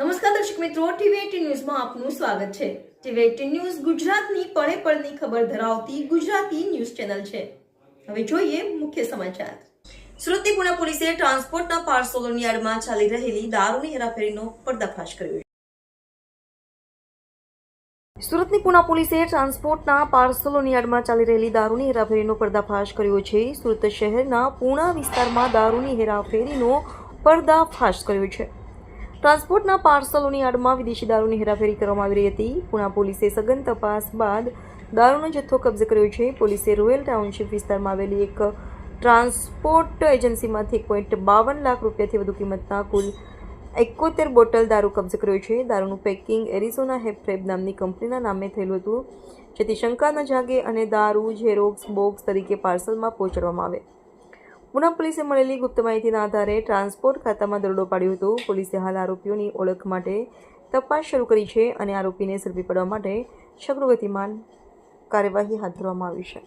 નમસ્કાર દર્શક મિત્રો, ટીવી ન્યૂઝમાં આપનું સ્વાગત છે. ટીવી ન્યૂઝ ગુજરાતની પળે પળની ખબર ધરાવતી ગુજરાતી ન્યૂઝ ચેનલ છે. હવે જોઈએ મુખ્ય સમાચાર. સુરતીપુણા પોલીસે ટ્રાન્સપોર્ટના પાર્સલોની યાર્ડમાં ચાલી રહેલી દારૂની હેરાફેરીનો પર્દાફાશ કર્યો સુરતની પુના પોલીસે ટ્રાન્સપોર્ટના પાર્સલોની આડમાં ચાલી રહેલી દારૂની હેરાફેરીનો પર્દાફાશ કર્યો છે. સુરત શહેરના પૂણા વિસ્તારમાં દારૂની હેરાફેરીનો પર્દાફાશ કર્યો છે. ટ્રાન્સપોર્ટના પાર્સલોની આડમાં વિદેશી દારૂની હેરાફેરી કરવામાં આવી રહી હતી. પુણા પોલીસે સઘન તપાસ બાદ દારૂનો જથ્થો કબજે કર્યો છે. પોલીસે રોયલ ટાઉનશીપ વિસ્તારમાં આવેલી એક ટ્રાન્સપોર્ટ એજન્સીમાંથી એક પોઈન્ટ બાવન લાખ રૂપિયાથી વધુ કિંમતના કુલ એકોતેર બોટલ દારૂ કબજે કર્યો છે. દારૂનું પેકિંગ એરિઝોના હેફ્રેબ નામની કંપનીના નામે થયેલું હતું, જેથી શંકા ન જાગે અને દારૂ, ઝેરોક્સ, બોક્સ તરીકે પાર્સલમાં પહોંચાડવામાં આવે. પુના પોલીસે મળેલી ગુપ્ત માહિતીના આધારે ટ્રાન્સપોર્ટ ખાતામાં દરોડો પાડ્યો હતો. પોલીસે હાલ આરોપીઓની ઓળખ માટે તપાસ શરૂ કરી છે અને આરોપીને ઝડપી પાડવા માટે શક્રુગતિમાન કાર્યવાહી હાથ ધરવામાં આવી છે.